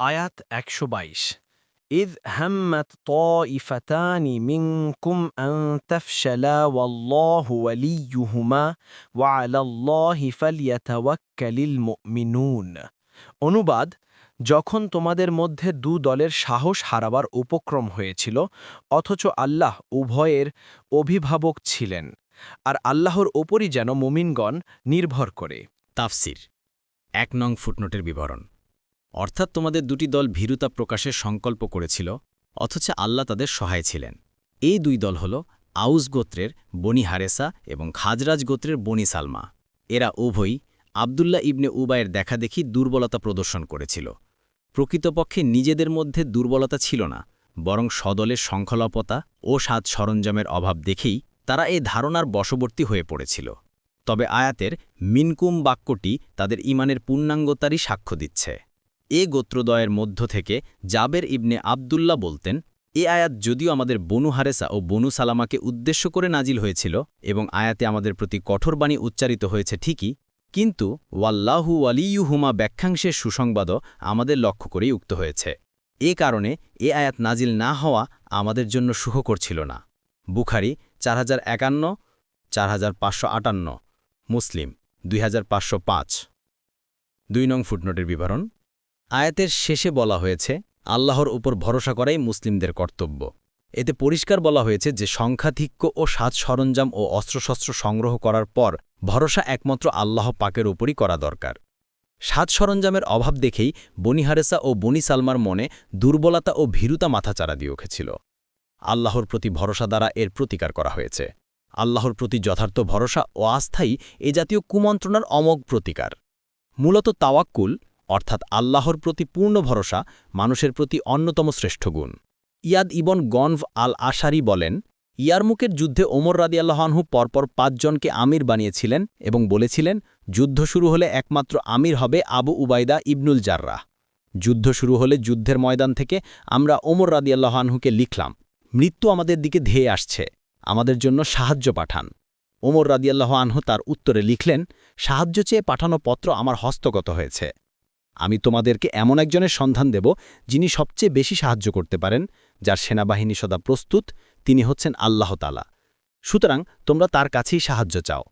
আয়াত একশো বাইশ إذ همت طائفتان منكم أن تفشلا والله وليهما وعلى الله فليتوكل المؤمنون অনুবাদ যখন তোমাদের মধ্যে দু দলের সাহস হারাবার উপক্রম হয়েছিল অথচ আল্লাহ উভয়ের অভিভাবক ছিলেন আর আল্লাহর ওপরই যেন মুমিনগণ নির্ভর করে তাফসির এক নং ফুটনোটের বিবরণ অর্থাৎ তোমাদের দুটি দল ভীরুতা প্রকাশের সংকল্প করেছিল, অথচ আল্লাহ তাদের সহায় ছিলেন। এই দুই দল হল আউস গোত্রের বনি হারেসা এবং খাজরাজ গোত্রের বনি সালমা। এরা উভয়ই আবদুল্লাহ ইবনে উবায়ের দেখাদেখি দুর্বলতা প্রদর্শন করেছিল। প্রকৃতপক্ষে নিজেদের মধ্যে দুর্বলতা ছিল না, বরং সদলের সংখ্যলপতা ও সাজ সরঞ্জামের অভাব দেখেই তারা এই ধারণার বশবর্তী হয়ে পড়েছিল। তবে আয়াতের মিনকুম বাক্যটি তাদের ইমানের পূর্ণাঙ্গতারই সাক্ষ্য দিচ্ছে। এ গোত্রদয়ের মধ্য থেকে জাবের ইবনে আবদুল্লাহ বলতেন, এ আয়াত যদিও আমাদের বনু হারেসা ও বনু সালামাকে উদ্দেশ্য করে নাজিল হয়েছিল এবং আয়াতে আমাদের প্রতি কঠোর বাণী উচ্চারিত হয়েছে ঠিকই, কিন্তু ওয়াল্লাহু ওয়ালিয়ুহুমা ব্যাখ্যাংশের সুসংবাদও আমাদের লক্ষ্য করেই উক্ত হয়েছে। এ কারণে এ আয়াত নাজিল না হওয়া আমাদের জন্য সুখকর ছিল না। বুখারি, চার হাজার একান্ন মুসলিম, দুই হাজার পাঁচশো পাঁচ। দুই নং ফুটনোটের বিবরণ আয়াতের শেষে বলা হয়েছে, আল্লাহর উপর ভরসা করাই মুসলিমদের কর্তব্য। এতে পরিষ্কার বলা হয়েছে যে সংখ্যাধিক্য ও সাজ সরঞ্জাম ও অস্ত্রশস্ত্র সংগ্রহ করার পর ভরসা একমাত্র আল্লাহ পাকের উপরই করা দরকার। সাজ সরঞ্জামের অভাব দেখেই বনিহারেসা ও বনি সালমার মনে দুর্বলতা ও ভীরুতা মাথাচাড়া দিয়ে উঠেছিল। আল্লাহর প্রতি ভরসা দ্বারা এর প্রতিকার করা হয়েছে। আল্লাহর প্রতি যথার্থ ভরসা ও আস্থাই এ জাতীয় কুমন্ত্রণার অমোঘ প্রতিকার। মূলত তাওয়াক্কুল অর্থাৎ আল্লাহর প্রতি পূর্ণ ভরসা মানুষের প্রতি অন্যতম শ্রেষ্ঠ গুণ। ইয়াদ ইবন গনভ আল আশারি বলেন, ইয়ারমুকের যুদ্ধে ওমর রাদিয়াল্লাহানহু পরপর পাঁচজনকে আমির বানিয়েছিলেন এবং বলেছিলেন, যুদ্ধ শুরু হলে একমাত্র আমির হবে আবু উবাইদা ইবনুল জাররাহ। যুদ্ধ শুরু হলে যুদ্ধের ময়দান থেকে আমরা ওমর রাদিয়াল্লাহানহুকে লিখলাম, মৃত্যু আমাদের দিকে ধেয়ে আসছে, আমাদের জন্য সাহায্য পাঠান। ওমর রাদিয়াল্লাহ আনহু তার উত্তরে লিখলেন, সাহায্য চেয়ে পাঠানো পত্র আমার হস্তগত হয়েছে। আমি তোমাদেরকে এমন একজনের সন্ধান দেব, যিনি সবচেয়ে বেশি সাহায্য করতে পারেন, যার সেনাবাহিনী সদা প্রস্তুত, তিনি হচ্ছেন আল্লাহ তালা সুতরাং তোমরা তার কাছেই সাহায্য চাও।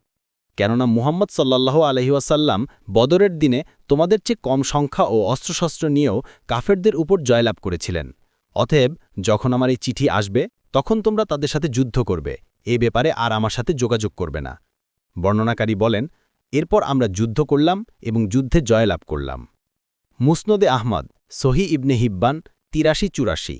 কেননা মুহাম্মদ সাল্লাহ আলহিউসাল্লাম বদরের দিনে তোমাদের চেয়ে কম সংখ্যা ও অস্ত্রশস্ত্র নিয়েও কাফেরদের উপর জয়লাভ করেছিলেন। অতএব যখন আমার এই চিঠি আসবে, তখন তোমরা তাদের সাথে যুদ্ধ করবে, এ ব্যাপারে আর আমার সাথে যোগাযোগ করবে না। বর্ণনাকারী বলেন, এরপর আমরা যুদ্ধ করলাম এবং যুদ্ধে জয়লাভ করলাম। মুসনদে আহমদ সহি ইবনে হিব্বান তিরাশি চুরাশি।